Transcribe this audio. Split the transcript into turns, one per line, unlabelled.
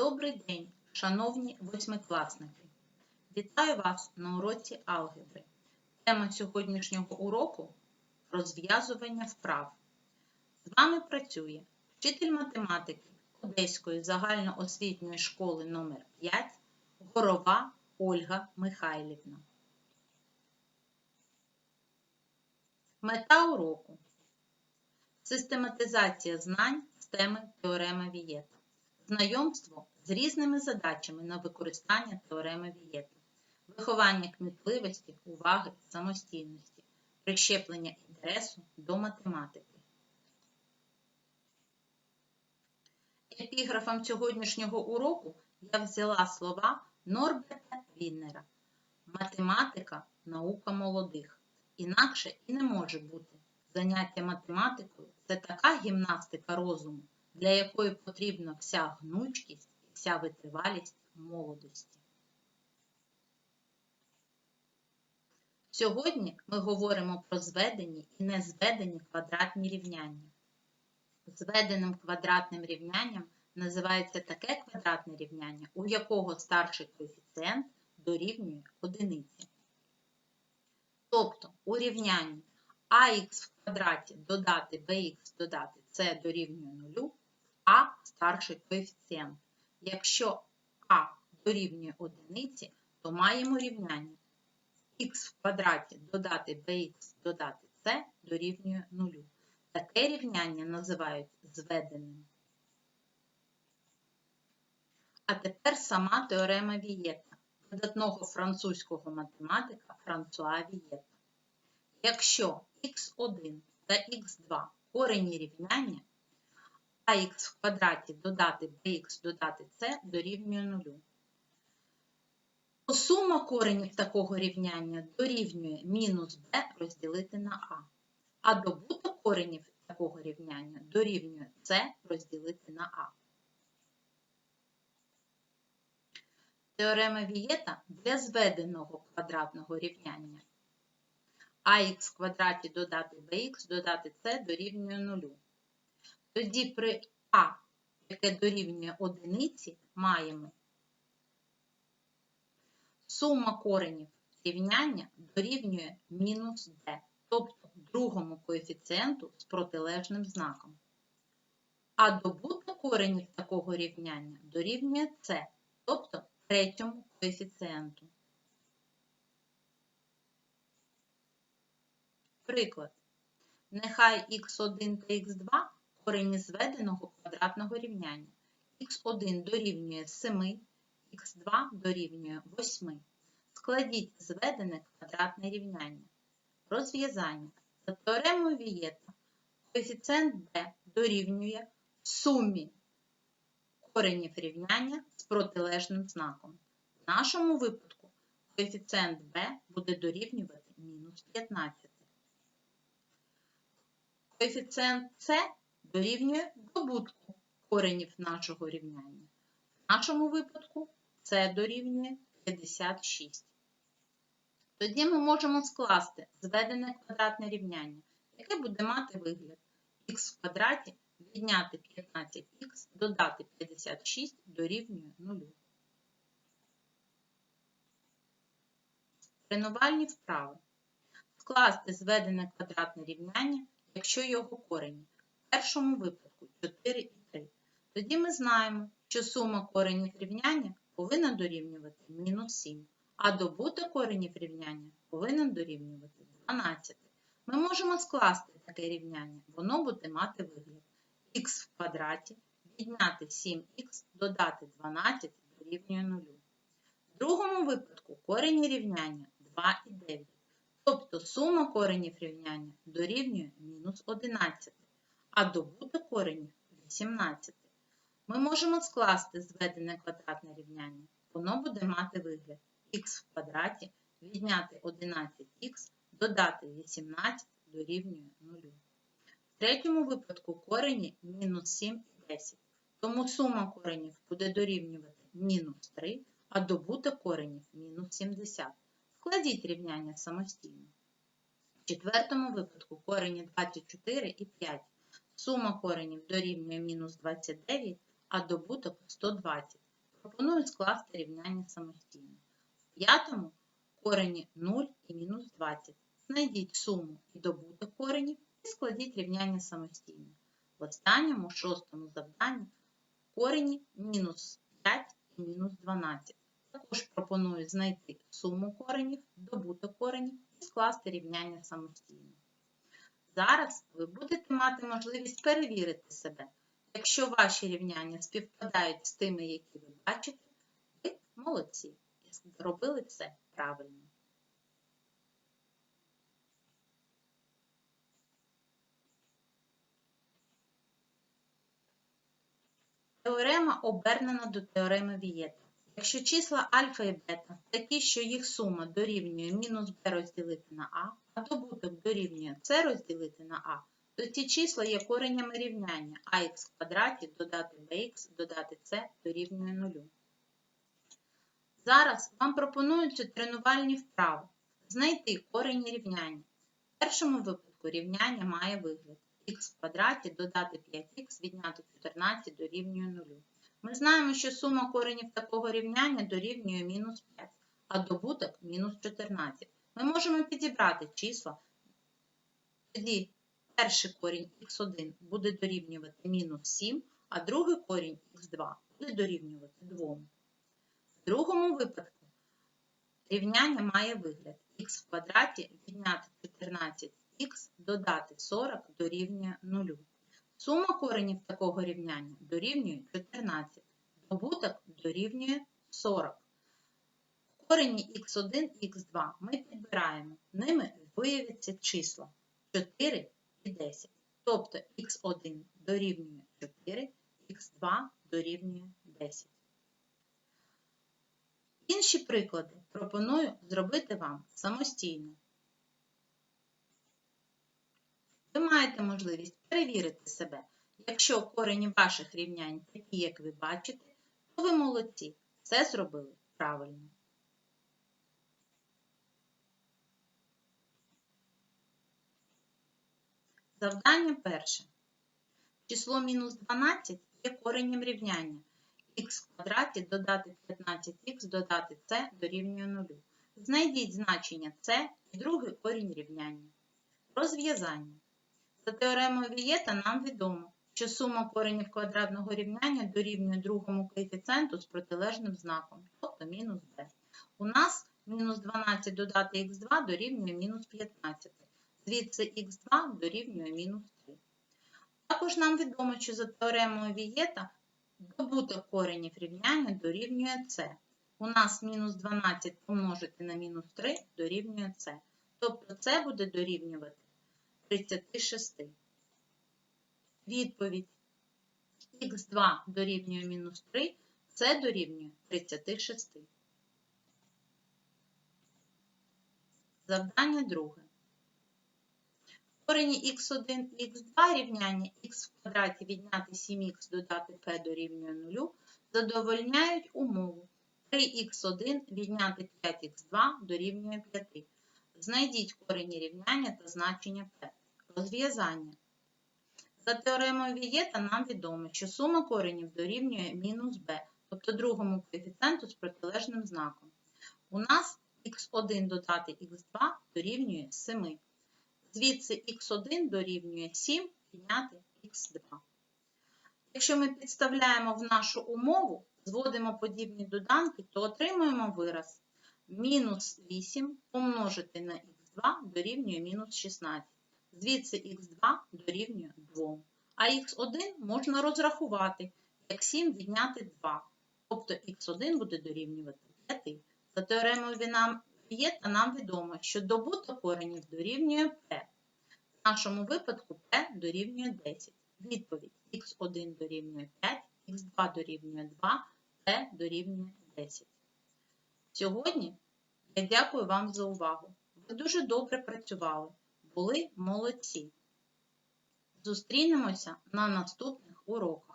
Добрий день, шановні восьмикласники! Вітаю вас на уроці алгебри. Тема сьогоднішнього уроку розв'язування вправ. З вами працює вчитель математики Одеської загальноосвітньої школи номер 5 Горова Ольга Михайлівна. Мета уроку систематизація знань з теми теорема Вієта, знайомство з різними задачами на використання теореми Вієта, виховання кмітливості, уваги, самостійності, прищеплення інтересу до математики. Епіграфом сьогоднішнього уроку я взяла слова Норберта Віннера Математика наука молодих. Інакше і не може бути. Заняття математикою це така гімнастика розуму, для якої потрібна вся гнучкість і вся витривалість молодості. Сьогодні ми говоримо про зведені і незведені квадратні рівняння. Зведеним квадратним рівнянням називається таке квадратне рівняння, у якого старший коефіцієнт дорівнює одиниці. Тобто у рівнянні ax в квадраті додати bx додати c дорівнює 0, а старший коефіцієнт. Якщо а дорівнює одиниці, то маємо рівняння х в квадраті додати bx додати c дорівнює 0. Таке рівняння називають зведеним. А тепер сама теорема Вієта, видатного французького математика Франсуа Вієта. Якщо х1 та х2 корені рівняння, ах в квадраті додати bx додати c дорівнює 0. То сума коренів такого рівняння дорівнює мінус b розділити на а, а добуток коренів такого рівняння дорівнює c розділити на а. Теорема Вієта для зведеного квадратного рівняння ах в квадраті додати bx додати c дорівнює 0. Тоді при а, яке дорівнює одиниці, маємо сума коренів рівняння дорівнює мінус d, тобто другому коефіцієнту з протилежним знаком. А добуток коренів такого рівняння дорівнює c, тобто третьому коефіцієнту. Приклад. Нехай х1 та х2 корені зведеного квадратного рівняння. х1 дорівнює 7, х2 дорівнює 8. Складіть зведене квадратне рівняння. Розв'язання. За теоремою Вієта коефіцієнт b дорівнює сумі коренів рівняння з протилежним знаком. В нашому випадку коефіцієнт b буде дорівнювати мінус 15. Коефіцієнт С дорівнює добутку коренів нашого рівняння. В нашому випадку С дорівнює 56. Тоді ми можемо скласти зведене квадратне рівняння, яке буде мати вигляд х в квадраті відняти 15х, додати 56 дорівнює 0. Тренувальні вправи. Скласти зведене квадратне рівняння якщо його корені. Першому випадку 4 і 3. Тоді ми знаємо, що сума коренів рівняння повинна дорівнювати мінус 7, а добуток коренів рівняння повинен дорівнювати 12. Ми можемо скласти таке рівняння, воно буде мати вигляд х в квадраті відняти 7х, додати 12 дорівнює 0. В другому випадку корені рівняння 2 і 9. Тобто сума коренів рівняння дорівнює мінус 11, а добуток коренів 18. Ми можемо скласти зведене квадратне рівняння. Воно буде мати вигляд х в квадраті відняти 11х, додати 18 дорівнює 0. В третьому випадку корені мінус 7 і 10. Тому сума коренів буде дорівнювати мінус 3, а добуток коренів мінус 70. Складіть рівняння самостійно. В четвертому випадку корені 24 і 5. Сума коренів дорівнює мінус 29, а добуток 120. пропоную скласти рівняння самостійно. В п'ятому корені 0 і мінус 20. Знайдіть суму і добуток коренів і складіть рівняння самостійно. В останньому шостому завданні корені мінус 5 і мінус 12. Також пропоную знайти суму коренів, добуток коренів і скласти рівняння самостійно. Зараз ви будете мати можливість перевірити себе. Якщо ваші рівняння співпадають з тими, які ви бачите, ви молодці і зробили все правильно. Теорема обернена до теореми Вієта. Якщо числа альфа і бета такі, що їх сума дорівнює мінус b розділити на а, а добуток дорівнює c розділити на а, то ці числа є коренями рівняння ax в квадраті додати bx додати c дорівнює 0. Зараз вам пропонуються тренувальні вправи. Знайти корені рівняння. В першому випадку рівняння має вигляд х в квадраті додати 5х відняти 14 дорівнює 0. Ми знаємо, що сума коренів такого рівняння дорівнює мінус 5, а добуток мінус 14. Ми можемо підібрати числа. Тоді перший корінь х1 буде дорівнювати мінус 7, а другий корінь х2 буде дорівнювати 2. В другому випадку рівняння має вигляд х в квадраті відняти 14х додати 40 дорівнює 0. Сума коренів такого рівняння дорівнює 14. Добуток дорівнює 40. Корені х1 і х2 ми підбираємо. Ними виявляться числа 4 і 10. Тобто х1 дорівнює 4, х2 дорівнює 10. Інші приклади пропоную зробити вам самостійно. Ви маєте можливість перевірити себе. Якщо корені ваших рівнянь такі, як ви бачите, то ви молодці. Все зробили правильно. Завдання перше. Число мінус 12 є коренем рівняння. х квадраті додати 15х додати c дорівнює 0. Знайдіть значення c і другий корінь рівняння. Розв'язання. За теоремою Вієта нам відомо, що сума коренів квадратного рівняння дорівнює другому коефіцієнту з протилежним знаком, тобто мінус b. У нас мінус 12 додати х2 дорівнює мінус 15. Звідси х2 дорівнює мінус 3. Також нам відомо, що за теоремою Вієта добуток коренів рівняння дорівнює c. У нас мінус 12 помножити на мінус 3 дорівнює c. Тобто це буде дорівнювати 36. Відповідь х2 дорівнює мінус 3, це дорівнює 36. Завдання друге. Корені х1 і х2 рівняння х в квадраті відняти 7х додати p дорівнює 0 задовольняють умову 3х1 відняти 5х2 дорівнює 5. Знайдіть корені рівняння та значення p. Розв'язання. За теоремою Вієта нам відомо, що сума коренів дорівнює мінус b, тобто другому коефіцієнту з протилежним знаком. У нас х1 додати х2 дорівнює 7. Звідси х1 дорівнює 7 підняти х2. Якщо ми підставляємо в нашу умову, зводимо подібні доданки, то отримуємо вираз мінус 8 помножити на х2 дорівнює мінус 16. Звідси х2 дорівнює 2. А х1 можна розрахувати, як 7 відняти 2. Тобто х1 буде дорівнювати 5. За теоремою Вієта нам відомо, що добуток коренів дорівнює p. В нашому випадку p дорівнює 10. Відповідь х1 дорівнює 5, х2 дорівнює 2, p дорівнює 10. Сьогодні я дякую вам за увагу. Ви дуже добре працювали були молодці. Зустрінемося на наступних уроках.